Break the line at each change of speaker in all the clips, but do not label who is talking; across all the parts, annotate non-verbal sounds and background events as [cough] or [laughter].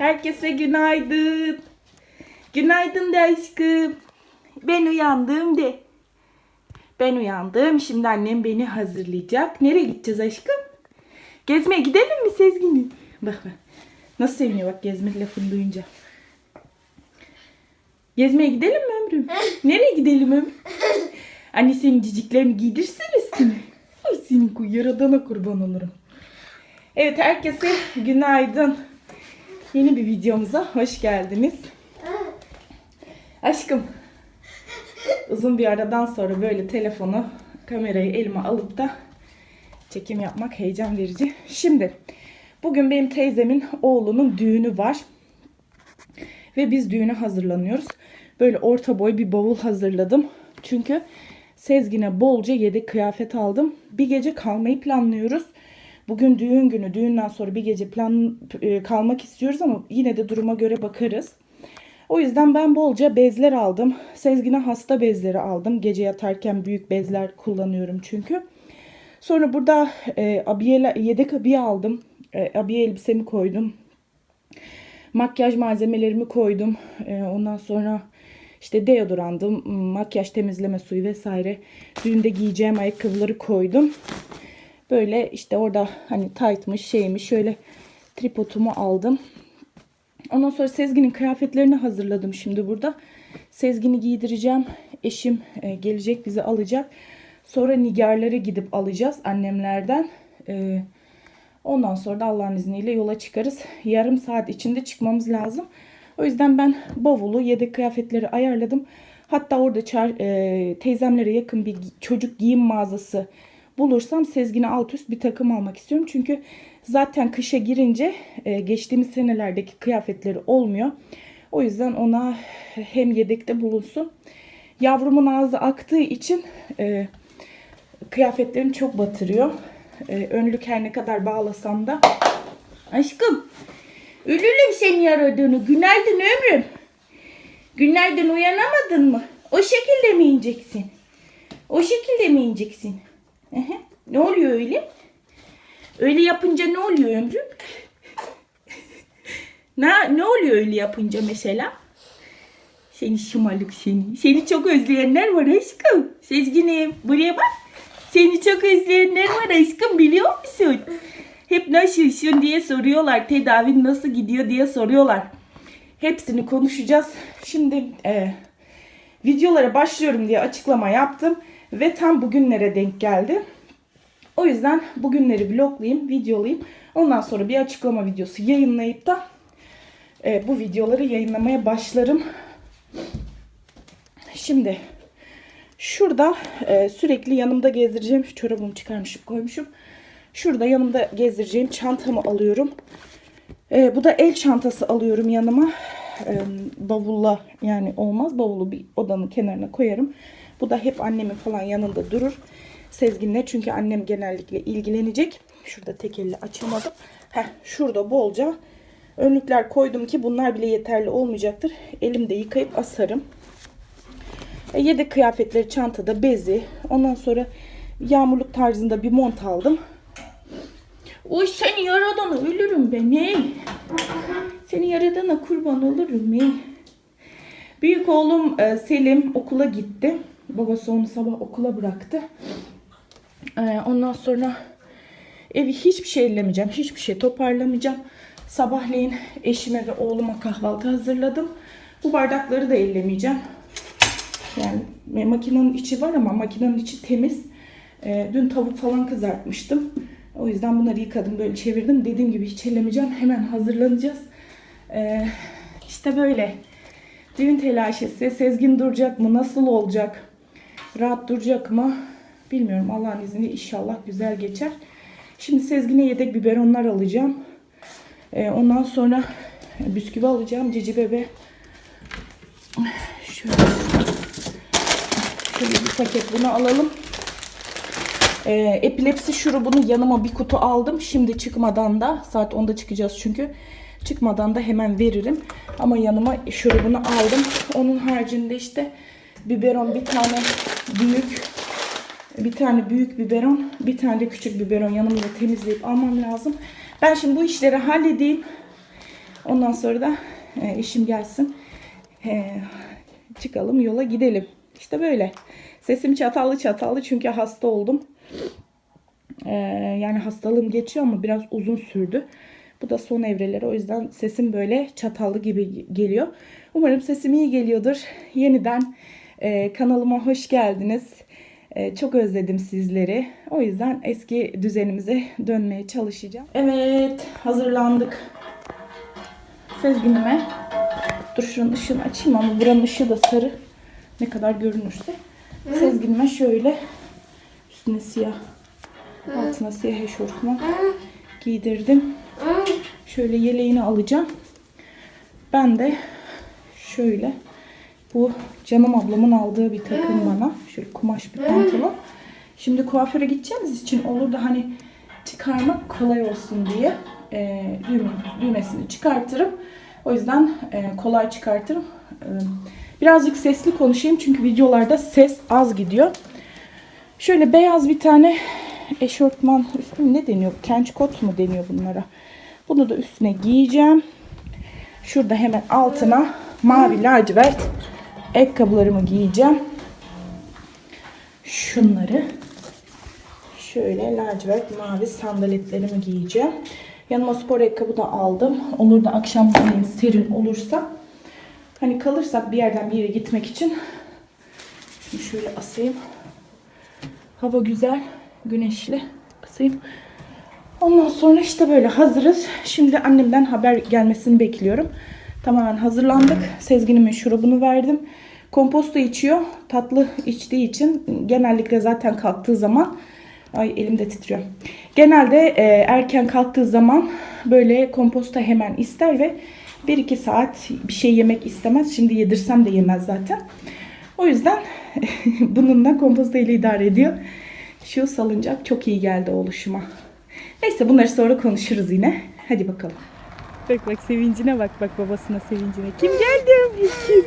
Herkese günaydın. Günaydın de aşkım. Ben uyandım de. Ben uyandım. Şimdi annem beni hazırlayacak. Nereye gideceğiz aşkım? Gezmeye gidelim mi Sezgin'im? Bak bak. Nasıl seviniyor bak gezme lafını duyunca. Gezmeye gidelim mi ömrüm? [laughs] Nereye gidelim ömrüm? Anne senin ciciklerini giydirsin üstüne. Senin yaradana kurban olurum. Evet herkese günaydın. Yeni bir videomuza hoş geldiniz. Aşkım uzun bir aradan sonra böyle telefonu kamerayı elime alıp da çekim yapmak heyecan verici. Şimdi bugün benim teyzemin oğlunun düğünü var. Ve biz düğüne hazırlanıyoruz. Böyle orta boy bir bavul hazırladım. Çünkü Sezgin'e bolca yedek kıyafet aldım. Bir gece kalmayı planlıyoruz. Bugün düğün günü. Düğünden sonra bir gece plan e, kalmak istiyoruz ama yine de duruma göre bakarız. O yüzden ben bolca bezler aldım. Sezgin'e hasta bezleri aldım. Gece yatarken büyük bezler kullanıyorum çünkü. Sonra burada e, abiye, yedek abiye aldım. E, abiye elbisemi koydum. Makyaj malzemelerimi koydum. E, ondan sonra işte deodorandım, makyaj temizleme suyu vesaire. Düğünde giyeceğim ayakkabıları koydum. Böyle işte orada hani tightmış şeymiş şöyle tripodumu aldım. Ondan sonra Sezgin'in kıyafetlerini hazırladım şimdi burada. Sezgin'i giydireceğim. Eşim e, gelecek bizi alacak. Sonra Nigarlara gidip alacağız annemlerden. E, ondan sonra da Allah'ın izniyle yola çıkarız. Yarım saat içinde çıkmamız lazım. O yüzden ben bavulu, yedek kıyafetleri ayarladım. Hatta orada e, teyzemlere yakın bir çocuk giyim mağazası bulursam Sezgin'e alt üst bir takım almak istiyorum. Çünkü zaten kışa girince e, geçtiğimiz senelerdeki kıyafetleri olmuyor. O yüzden ona hem yedekte bulunsun. Yavrumun ağzı aktığı için e, kıyafetlerini çok batırıyor. E, önlük her ne kadar bağlasam da. Aşkım Ölürüm seni aradığını. Günaydın ömrüm. Günaydın uyanamadın mı? O şekilde mi ineceksin? O şekilde mi ineceksin? Hı. Ne oluyor öyle? Öyle yapınca ne oluyor ömrüm? [laughs] ne, ne oluyor öyle yapınca mesela? Seni şımarık seni. Seni çok özleyenler var aşkım. Sezginim buraya bak. Seni çok özleyenler var aşkım biliyor musun? Hep nasılsın diye soruyorlar. Tedavin nasıl gidiyor diye soruyorlar. Hepsini konuşacağız. Şimdi e, videolara başlıyorum diye açıklama yaptım. Ve tam bugünlere denk geldi. O yüzden bugünleri vloglayayım, videolayayım. Ondan sonra bir açıklama videosu yayınlayıp da e, bu videoları yayınlamaya başlarım. Şimdi şurada e, sürekli yanımda gezdireceğim. Çorabımı çıkarmışım koymuşum. Şurada yanımda gezdireceğim çantamı alıyorum. Ee, bu da el çantası alıyorum yanıma. Ee, bavulla yani olmaz. Bavulu bir odanın kenarına koyarım. Bu da hep annemin falan yanında durur. Sezgin'le çünkü annem genellikle ilgilenecek. Şurada tek elle açamadım. Heh, şurada bolca önlükler koydum ki bunlar bile yeterli olmayacaktır. Elimde yıkayıp asarım. E, yedek kıyafetleri çantada bezi. Ondan sonra yağmurluk tarzında bir mont aldım. Uy seni yaradana ölürüm ben ey. Seni yaradana kurban olurum ey. Büyük oğlum e, Selim okula gitti. Babası onu sabah okula bıraktı. E, ondan sonra evi hiçbir şey ellemeyeceğim. Hiçbir şey toparlamayacağım. Sabahleyin eşime ve oğluma kahvaltı hazırladım. Bu bardakları da ellemeyeceğim. Yani makinenin içi var ama makinenin içi temiz. E, dün tavuk falan kızartmıştım. O yüzden bunları yıkadım böyle çevirdim. Dediğim gibi hiç ellemeyeceğim. Hemen hazırlanacağız. Ee, işte böyle. Düğün telaşesi. Sezgin duracak mı? Nasıl olacak? Rahat duracak mı? Bilmiyorum. Allah'ın izniyle inşallah güzel geçer. Şimdi Sezgin'e yedek biberonlar alacağım. Ee, ondan sonra bisküvi alacağım. Cici bebe. Şöyle, şöyle bir paket bunu alalım. E, epilepsi şurubunu yanıma bir kutu aldım. Şimdi çıkmadan da saat 10'da çıkacağız çünkü. Çıkmadan da hemen veririm. Ama yanıma şurubunu aldım. Onun haricinde işte biberon bir tane büyük bir tane büyük biberon bir tane de küçük biberon yanımda temizleyip almam lazım. Ben şimdi bu işleri halledeyim. Ondan sonra da e, eşim gelsin. E, çıkalım yola gidelim. İşte böyle. Sesim çatallı çatallı çünkü hasta oldum. E, yani hastalığım geçiyor ama biraz uzun sürdü. Bu da son evreleri. O yüzden sesim böyle çatallı gibi geliyor. Umarım sesim iyi geliyordur. Yeniden e, kanalıma hoş geldiniz. E, çok özledim sizleri. O yüzden eski düzenimize dönmeye çalışacağım. Evet, hazırlandık. Sezginime. Dur şunun ışığını açayım ama buranın ışığı da sarı. Ne kadar görünürse. Sezginime şöyle üstüne siyah, altına siyah eşortman giydirdim. Şöyle yeleğini alacağım. Ben de şöyle bu canım ablamın aldığı bir takım bana. Şöyle kumaş bir pantolon. Şimdi kuaföre gideceğimiz için olur da hani çıkarmak kolay olsun diye e, düğme, düğmesini çıkartırım. O yüzden e, kolay çıkartırım. E, birazcık sesli konuşayım çünkü videolarda ses az gidiyor. Şöyle beyaz bir tane eşortman üstü ne deniyor? Trench coat mu deniyor bunlara? Bunu da üstüne giyeceğim. Şurada hemen altına mavi lacivert ayakkabılarımı giyeceğim. Şunları şöyle lacivert mavi sandaletlerimi giyeceğim. Yanıma spor ayakkabı da aldım. Olur da akşam serin olursa hani kalırsak bir yerden bir yere gitmek için Şimdi şöyle asayım. Hava güzel, güneşli. Asayım. Ondan sonra işte böyle hazırız. Şimdi annemden haber gelmesini bekliyorum. Tamamen hazırlandık. Sezgin'imin şurubunu verdim. Komposto içiyor. Tatlı içtiği için genellikle zaten kalktığı zaman ay elim de titriyor. Genelde e, erken kalktığı zaman böyle komposta hemen ister ve 1-2 saat bir şey yemek istemez. Şimdi yedirsem de yemez zaten. O yüzden [laughs] bununla komposto ile idare ediyor. Şu salıncak çok iyi geldi oluşuma. Neyse bunları sonra konuşuruz yine. Hadi bakalım. Bak bak sevincine bak bak babasına sevincine. Kim geldi ömrüm kim?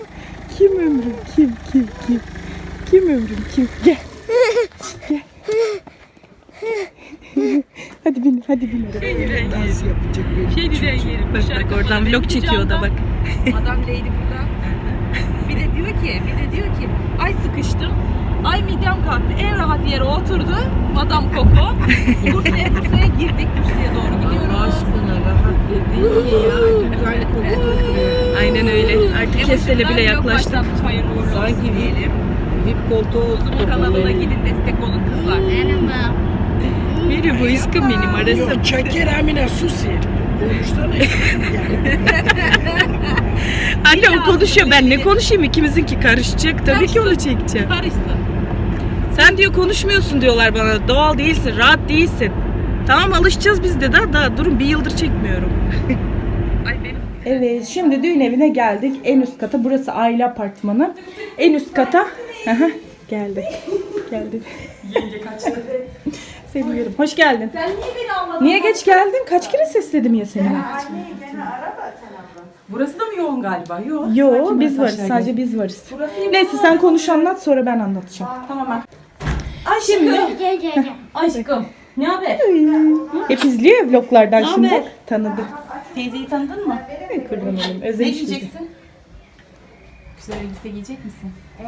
Kim ömrüm kim kim kim? Kim ömrüm kim? Gel. Gel. [laughs] hadi bin hadi bin. arabaya.
Dans yapacak bir
Şey yerim.
Bak bak oradan vlog çekiyor o da bak.
Adam Lady burada. Bir de diyor ki, bir de diyor ki, ay sıkıştım. Ay midem kalktı. En rahat yere oturdu. Madam Koko. [laughs] Bursa'ya Bursa'ya girdik. Bursa'ya doğru gidiyoruz.
aşkına rahat dediğin ya. Güzel koltuk.
Aynen öyle. Artık kestele bile yaklaştık.
Sanki
diyelim.
VIP koltuğu
Kuzum kanalına gidin destek olun kızlar.
Biri bu aşkım benim arasım.
Yok çeker Amine sus ya. Konuşsana. [laughs]
Anne o konuşuyor ben ne konuşayım ikimizinki karışacak tabii ki onu çekeceğim.
Karışsın.
Sen diyor konuşmuyorsun diyorlar bana doğal değilsin rahat değilsin. Tamam alışacağız biz de daha, daha durun bir yıldır çekmiyorum. [laughs]
Ay benim
Evet şimdi düğün evine geldik en üst kata burası aile apartmanı. En üst kata geldi geldi. Yenge kaçtı. [laughs] Seviyorum. Hoş geldin.
Sen niye beni almadın?
Niye geç geldin? Kaç kere sesledim ya seni?
Burası da mı yoğun galiba? Yok.
Yo biz varız sadece biz varız. Neyse sen konuş anlat sonra ben anlatacağım.
Tamam.
Şimdi
Aşkım. Ne haber?
hep izliyor vloglardan
Ne
şimdi.
haber? Teyzeyi tanıdın mı?
Ay kurban olayım.
Ne
Özlemiş bizi.
giyeceksin? Güzel elbise giyecek misin?
Ee,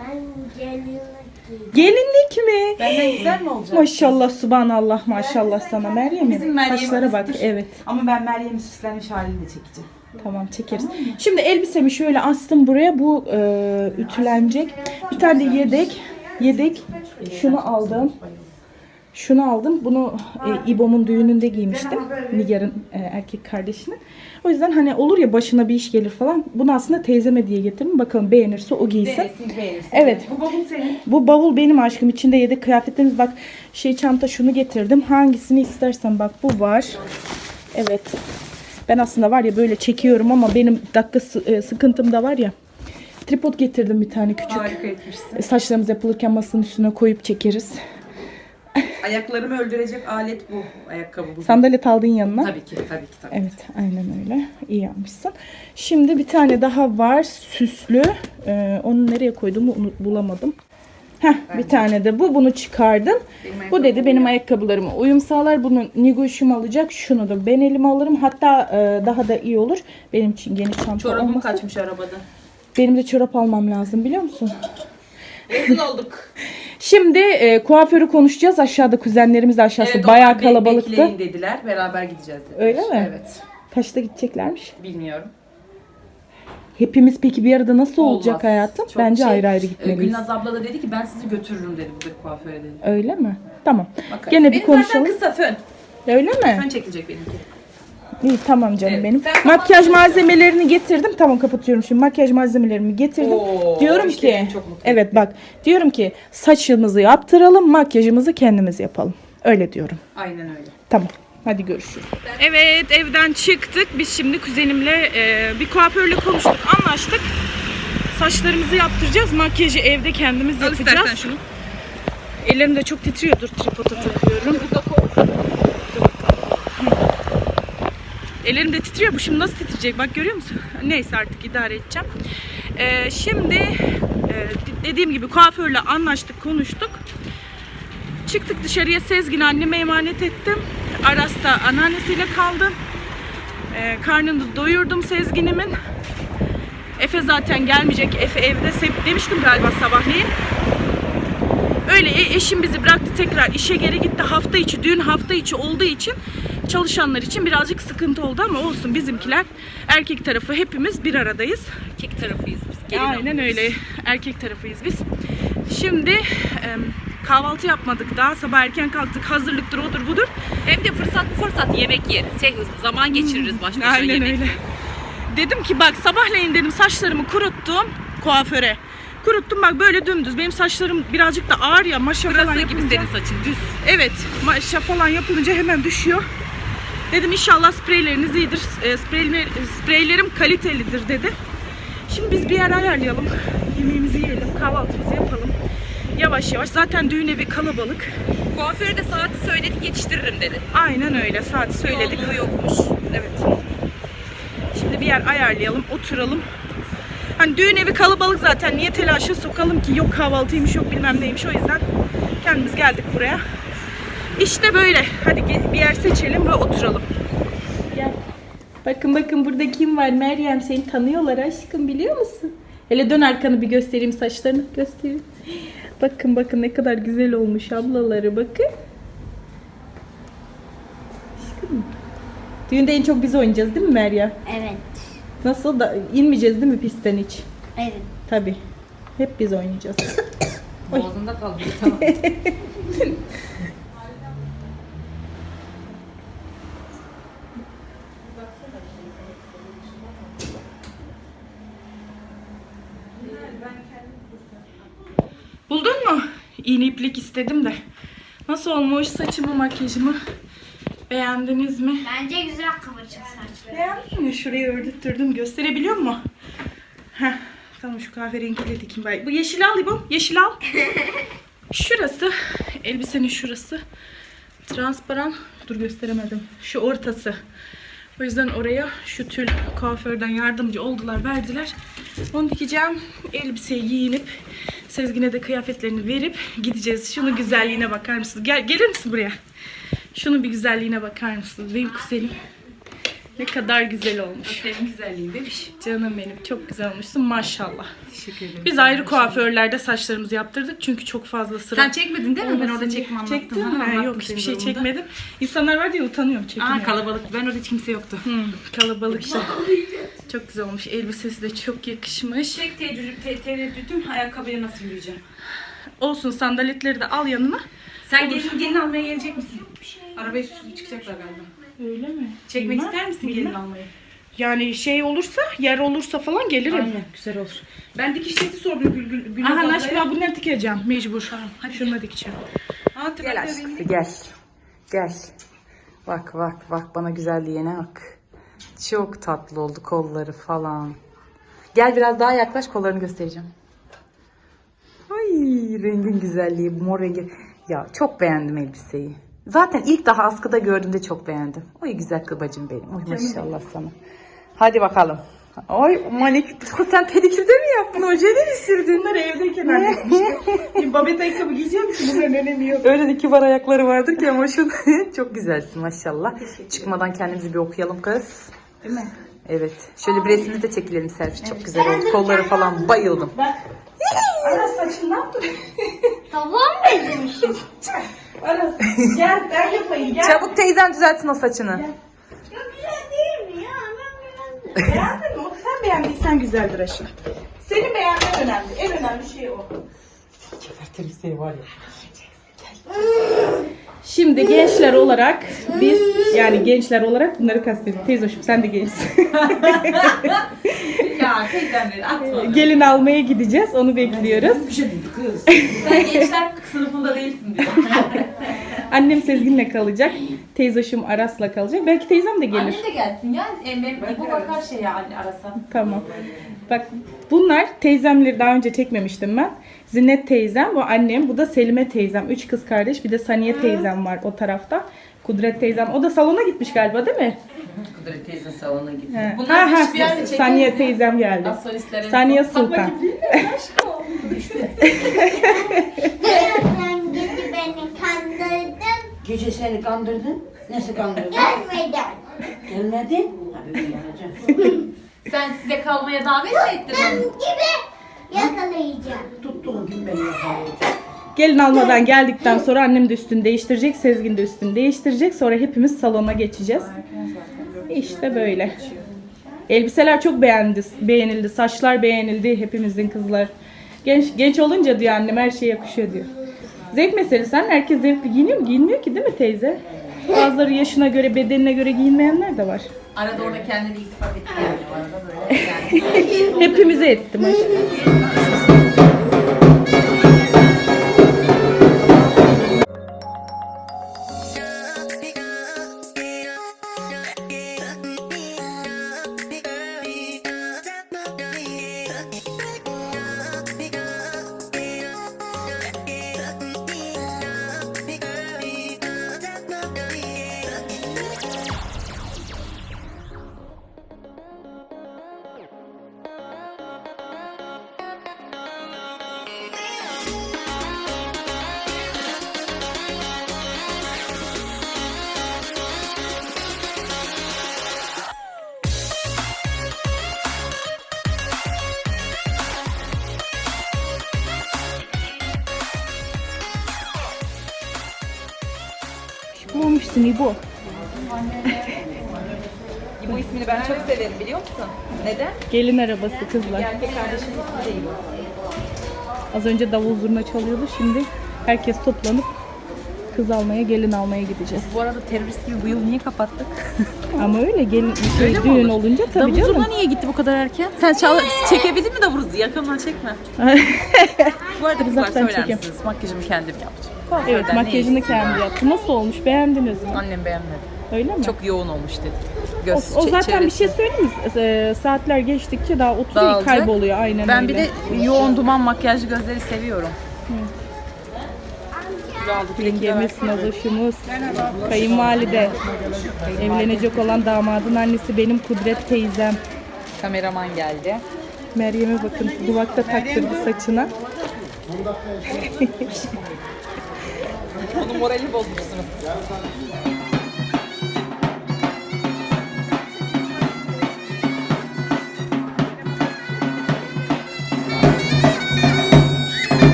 ben gelinlik giydim.
Gelinlik mi?
Benden güzel mi olacak?
Maşallah subhanallah maşallah sana Meryem.
Bizim Meryem
Saçlara bak evet.
Ama ben Meryem'in süslenmiş halini de çekeceğim.
Tamam çekeriz. Şimdi elbisemi şöyle astım buraya. Bu e, ütülenecek. Bir tane de yedek. Yedek. Şunu aldım. Şunu aldım. Bunu e, İbo'mun düğününde giymiştim. Nigar'ın e, erkek kardeşine. O yüzden hani olur ya başına bir iş gelir falan. Bunu aslında teyzeme diye getirdim. Bakalım beğenirse o giysin. Evet.
Bu bavul senin.
Bu bavul benim aşkım. İçinde yedek kıyafetlerimiz. Bak şey çanta şunu getirdim. Hangisini istersen bak bu var. Evet. Ben aslında var ya böyle çekiyorum ama benim dakika e, sıkıntım da var ya. Tripod getirdim bir tane küçük.
Harika etmişsin.
E, Saçlarımız yapılırken masanın üstüne koyup çekeriz.
Ayaklarımı öldürecek alet bu. Ayakkabı bu.
Sandalet aldın yanına.
Tabii ki, tabii ki, tabii.
Evet aynen öyle. İyi yapmışsın. Şimdi bir tane daha var süslü. Ee, onu nereye koyduğumu unut, bulamadım. Heh, bir tane de bu. Bunu çıkardım. Bu dedi benim ayakkabılarıma uyum sağlar. Bunu Nigoş'um alacak. Şunu da ben elime alırım. Hatta e, daha da iyi olur. Benim için geniş çanta
Çorabım
olması.
kaçmış arabada.
Benim de çorap almam lazım biliyor musun?
Rezil olduk. [laughs]
Şimdi e, kuaförü konuşacağız. Aşağıda kuzenlerimiz de aşağısı
Evet,
bayağı kalabalıktı.
Bekleyin dediler. Beraber gideceğiz dediler.
Öyle mi?
Evet.
Kaçta gideceklermiş?
Bilmiyorum.
Hepimiz peki bir arada nasıl olacak
Olmaz.
hayatım?
Çok
Bence
şey,
ayrı ayrı
e,
gitmeliyiz.
Gülnaz abla da dedi ki ben sizi götürürüm dedi buradaki kuaföre dedi.
Öyle mi? Tamam.
Bakarız.
Gene bir
Benim
konuşalım.
zaten kısa fön.
Öyle mi?
Fön çekilecek benimki.
İyi tamam canım
Evet,
benim.
sen
Makyaj malzemelerini getirdim. Tamam kapatıyorum şimdi. Makyaj malzemelerimi getirdim.
Oo,
diyorum
işte
ki
beni çok mutlu
Evet bak. Diyorum ki saçımızı yaptıralım, makyajımızı kendimiz yapalım. Öyle diyorum.
Aynen öyle.
Tamam. Hadi görüşürüz. Evet evden çıktık. Biz şimdi kuzenimle e, bir kuaförle konuştuk. Anlaştık. Saçlarımızı yaptıracağız. Makyajı evde kendimiz
Al
yapacağız.
istersen şunu.
Ellerim de çok titriyor. Dur tripoda takıyorum. Ellerim de titriyor. Bu şimdi nasıl titreyecek? Bak görüyor musun? [laughs] Neyse artık idare edeceğim. Ee, şimdi e, dediğim gibi kuaförle anlaştık, konuştuk. Çıktık dışarıya Sezgin anneme emanet ettim. Aras da anneannesiyle kaldı. Ee, karnını doyurdum Sezgin'imin. Efe zaten gelmeyecek. Efe evde demiştim galiba sabahleyin. Öyle e- eşim bizi bıraktı tekrar işe geri gitti. Hafta içi, düğün hafta içi olduğu için çalışanlar için birazcık sıkıntı oldu ama olsun bizimkiler erkek tarafı hepimiz bir aradayız.
Erkek tarafıyız biz.
Aynen öyle. Erkek tarafıyız biz. Şimdi em, kahvaltı yapmadık daha. Sabah erken kalktık. Hazırlıktır odur budur.
Hem de fırsat bu fırsat yemek yeriz. Şey, zaman geçiririz baş başa
Aynen
yemek.
öyle. Dedim ki bak sabahleyin dedim saçlarımı kuruttum kuaföre. Kuruttum bak böyle dümdüz. Benim saçlarım birazcık da ağır ya maşa falan
Pırasa gibi
yapınca.
senin saçın düz.
Evet maşa falan yapılınca hemen düşüyor. Dedim inşallah spreyleriniz iyidir. E, spreyler, spreylerim kalitelidir dedi. Şimdi biz bir yer ayarlayalım. Yemeğimizi yiyelim, kahvaltımızı yapalım. Yavaş yavaş. Zaten düğün evi kalabalık.
Kuaföre de saati söyledik yetiştiririm dedi.
Aynen öyle. Saati söyledik.
Yoğunluğu yokmuş.
Evet. Şimdi bir yer ayarlayalım, oturalım. Hani düğün evi kalabalık zaten. Niye telaşa sokalım ki? Yok kahvaltıymış, yok bilmem neymiş. O yüzden kendimiz geldik buraya. İşte böyle. Hadi bir yer seçelim ve oturalım. Gel. Bakın bakın burada kim var? Meryem seni tanıyorlar aşkım biliyor musun? Hele dön arkanı bir göstereyim saçlarını. Göstereyim. Bakın bakın ne kadar güzel olmuş ablaları bakın. Aşkım. Düğünde en çok biz oynayacağız değil mi Meryem?
Evet.
Nasıl da inmeyeceğiz değil mi pistten hiç?
Evet.
Tabii. Hep biz oynayacağız. [coughs]
Boğazında kaldı. Tamam. [laughs]
Buldun mu? İğne iplik istedim de. Nasıl olmuş saçımı, makyajımı? Beğendiniz mi?
Bence güzel kıvırcık saçlı.
Beğendin mi? Şurayı ördüttürdüm. Gösterebiliyor mu? Heh. Tamam şu kahverengiyle dikeyim bari. Bu yeşil al İbo. Yeşil al. [laughs] Şurası. Elbisenin şurası. Transparan. Dur gösteremedim. Şu ortası. O yüzden oraya şu tül kuaförden yardımcı oldular, verdiler. Onu dikeceğim. Elbiseyi giyinip Sezgin'e de kıyafetlerini verip gideceğiz. Şunun güzelliğine bakar mısınız? Gel, gelir misin buraya? Şunun bir güzelliğine bakar mısınız? Benim kuzenim. Ne kadar güzel olmuş.
Senin güzelliğin demiş.
Canım benim çok güzel olmuşsun maşallah.
Teşekkür ederim.
Biz ayrı kuaförlerde saçlarımızı yaptırduk çünkü çok fazla sıra.
Sen çekmedin değil mi? Ben orada çekme anlattım.
Çektin
Ha,
mi? Ha,
anlattım
Yok hiçbir şey çekmedim. İnsanlar var diye utanıyorum çekmiyorum.
Aa kalabalık. Ben orada hiç kimse yoktu.
Hmm, kalabalıkta. çok güzel olmuş. Elbisesi de çok yakışmış.
Tek tereddütüm, te- tereddütüm ayakkabıya nasıl yürüyeceğim?
Olsun sandaletleri de al yanına.
Sen gelin, gelin almaya gelecek misin? Arabaya sürüp çıkacaklar galiba.
Öyle mi?
Çekmek
Bilmem,
ister misin
bilmem.
gelin almayı?
Yani şey olursa, yer olursa falan gelirim.
Aynen güzel olur. Ben dikiş seti sordum Gül Gül Gül.
Aha Naşkla bunları dikeceğim mecbur. Tamam, hadi şunu dikeceğim.
Gel aşkısı gel. Gel. Bak bak bak bana güzelliğine bak. Çok tatlı oldu kolları falan. Gel biraz daha yaklaş kollarını göstereceğim. Ay rengin güzelliği mor rengi. Ya çok beğendim elbiseyi. Zaten ilk daha askıda gördüğümde çok beğendim. Oy güzel kıbacım benim. Oy maşallah sana. Hadi bakalım. Ay manik. Sen pedikürde mi yaptın? Ojeli mi sürdün?
Bunları evdeyken halletmiştim. [laughs] Babet ayakkabı giyeceğim ki bunların önemi yok.
Öyle de kibar ayakları vardır ki ama şu [laughs] çok güzelsin maşallah. Çıkmadan kendimizi bir okuyalım kız.
Değil mi?
Evet. Şöyle bir resmini de çekilelim selfie. Çok güzel oldu. Kolları falan bayıldım.
Bak. Saçını ne yaptın? [laughs]
Tamam mı izlemişim?
Aras gel ben yapayım gel.
Çabuk teyzen düzeltsin o saçını.
Çok güzel değil mi ya? Ben beğendim.
Beğendin mi? Sen beğendiysen güzeldir aşkım. Senin beğenmen önemli. En önemli şey o. Şimdi gençler olarak biz yani gençler olarak bunları kastediyoruz. Teyze hoşum sen de gençsin. [laughs]
Ya teyzemleri atma.
Gelin almaya gideceğiz. Onu bekliyoruz.
Sen gençler sınıfında değilsin diyor. [laughs]
Annem Sezgin'le kalacak. Teyze hoşum Aras'la kalacak. Belki teyzem de gelir.
Annem de gelsin ya. E, benim bu bakar şey ya arasa.
Tamam. Bak bunlar teyzemleri daha önce çekmemiştim ben. Zinnet teyzem, bu annem, bu da Selime teyzem. Üç kız kardeş, bir de Saniye teyzem var o tarafta. Kudret teyzem. O da salona gitmiş galiba değil mi?
Kudret teyze salona gitti.
He.
Bunlar
Ha, ha,
hiçbir yerde çekilmedi.
Saniye teyzem geldi. Saniye Sultan.
Sen gidi beni kandırdın.
Gece seni kandırdın. Nasıl kandırdın?
Gelmeden.
Gelmedin.
Sen size kalmaya davet mi ettin
Ben
onu?
gibi yakalayacağım.
Tuttuğun gün beni yakalayacak.
Gelin almadan geldikten sonra annem de üstünü değiştirecek, Sezgin de üstünü değiştirecek. Sonra hepimiz salona geçeceğiz. İşte böyle. Elbiseler çok beğendi, beğenildi, saçlar beğenildi hepimizin kızlar. Genç genç olunca diyor annem her şey yakışıyor diyor. Zevk meselesi. Sen herkes zevkli giyiniyor mu? Giyinmiyor ki değil mi teyze? Bazıları yaşına göre, bedenine göre giyinmeyenler de var.
Arada orada kendini iltifat etti yani. Arada böyle [laughs] yani.
Hepimize ettim aşkım. [laughs] Bu olmuşsun İbo.
Bu ismini ben çok severim biliyor musun? Neden?
Gelin arabası kızlar.
Erkek kardeşim ismi değil.
Az önce davul zurna çalıyordu. Şimdi herkes toplanıp kız almaya, gelin almaya gideceğiz.
Bu arada terörist gibi bu yıl niye kapattık? [laughs]
Ama öyle gelin şey,
Öyle
düğün olunca tabii
Davul
canım.
zurna niye gitti bu kadar erken? Sen çal çekebildin mi davul zurna? Yakından çekme. [laughs] Bu arada kızlar
Uzaktan
söyler
çekeyim.
misiniz? Makyajımı kendim yaptım.
Evet
Kuaförden
makyajını
neyse.
kendi yaptı. Nasıl olmuş? Beğendiniz mi?
Annem beğenmedi.
Öyle mi?
Çok yoğun olmuş dedi.
o,
Göz
o
çe-
zaten bir
çevresi.
şey söyleyeyim mi? Ee, saatler geçtikçe daha oturuyor,
Dağılacak.
kayboluyor aynen
Ben
öyle.
bir de yoğun duman makyajlı gözleri seviyorum.
Yengemiz, Nazoş'umuz, kayınvalide, evlenecek olan damadın annesi benim Kudret teyzem.
Kameraman geldi.
Meryem'e bakın duvakta taktırdı saçına. [laughs]
Onun morali bozmuşsunuz.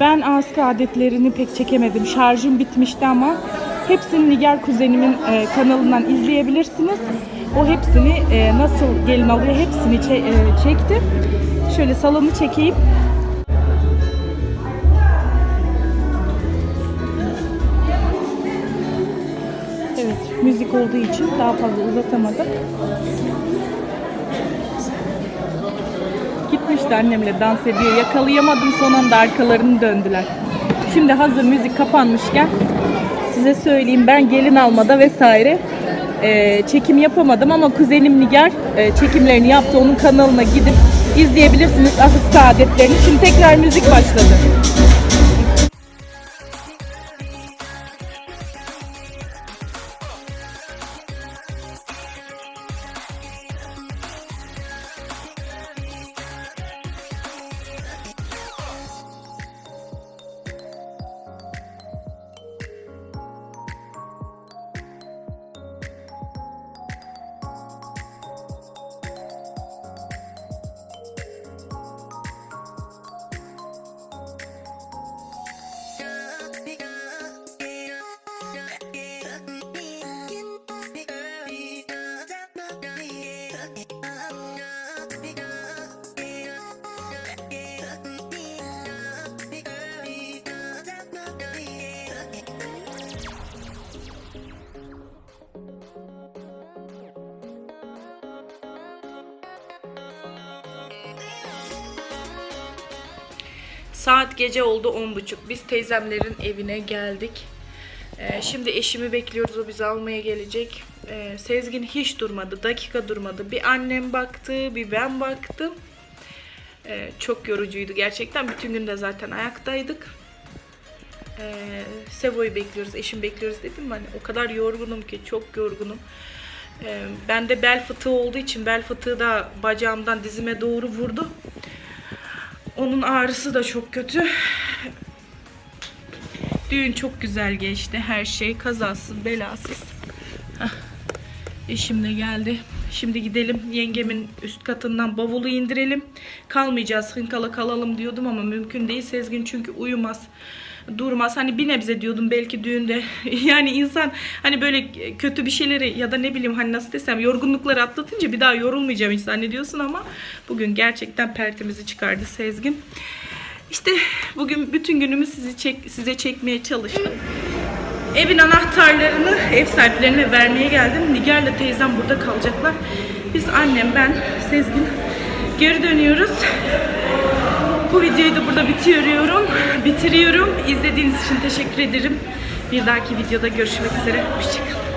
Ben askı adetlerini pek çekemedim. Şarjım bitmişti ama hepsini Niger kuzenimin e, kanalından izleyebilirsiniz. O hepsini e, nasıl gelin alıyor hepsini çe- e, çekti. Şöyle salonu çekeyim. Müzik olduğu için daha fazla uzatamadım. Gitmişti annemle dans ediyor. Yakalayamadım son anda arkalarını döndüler. Şimdi hazır müzik kapanmışken size söyleyeyim ben gelin almada vesaire e, çekim yapamadım ama kuzenim Nigar e, çekimlerini yaptı. Onun kanalına gidip izleyebilirsiniz Ahıska adetlerini. Şimdi tekrar müzik başladı. Saat gece oldu 10.30. Biz teyzemlerin evine geldik. Ee, şimdi eşimi bekliyoruz. O bizi almaya gelecek. Ee, Sezgin hiç durmadı. Dakika durmadı. Bir annem baktı, bir ben baktım. Ee, çok yorucuydu gerçekten. Bütün gün de zaten ayaktaydık. Ee, Sevo'yu bekliyoruz, eşim bekliyoruz dedim? Hani o kadar yorgunum ki, çok yorgunum. Ee, ben de bel fıtığı olduğu için bel fıtığı da bacağımdan dizime doğru vurdu. Onun ağrısı da çok kötü. Düğün çok güzel geçti. Her şey kazasız, belasız. Hah. Eşim de geldi. Şimdi gidelim yengemin üst katından bavulu indirelim. Kalmayacağız hınkala kalalım diyordum ama mümkün değil. Sezgin çünkü uyumaz. Durmaz. Hani bir nebze diyordum belki düğünde. [laughs] yani insan hani böyle kötü bir şeyleri ya da ne bileyim hani nasıl desem yorgunlukları atlatınca bir daha yorulmayacağım hiç zannediyorsun ama bugün gerçekten pertimizi çıkardı Sezgin. İşte bugün bütün günümü sizi çek, size çekmeye çalıştım. Evin anahtarlarını ev sahiplerine vermeye geldim. Nigar'la teyzem burada kalacaklar. Biz annem, ben, Sezgin geri dönüyoruz. Bu videoyu da burada bitiriyorum. Bitiriyorum. İzlediğiniz için teşekkür ederim. Bir dahaki videoda görüşmek üzere. Hoşçakalın.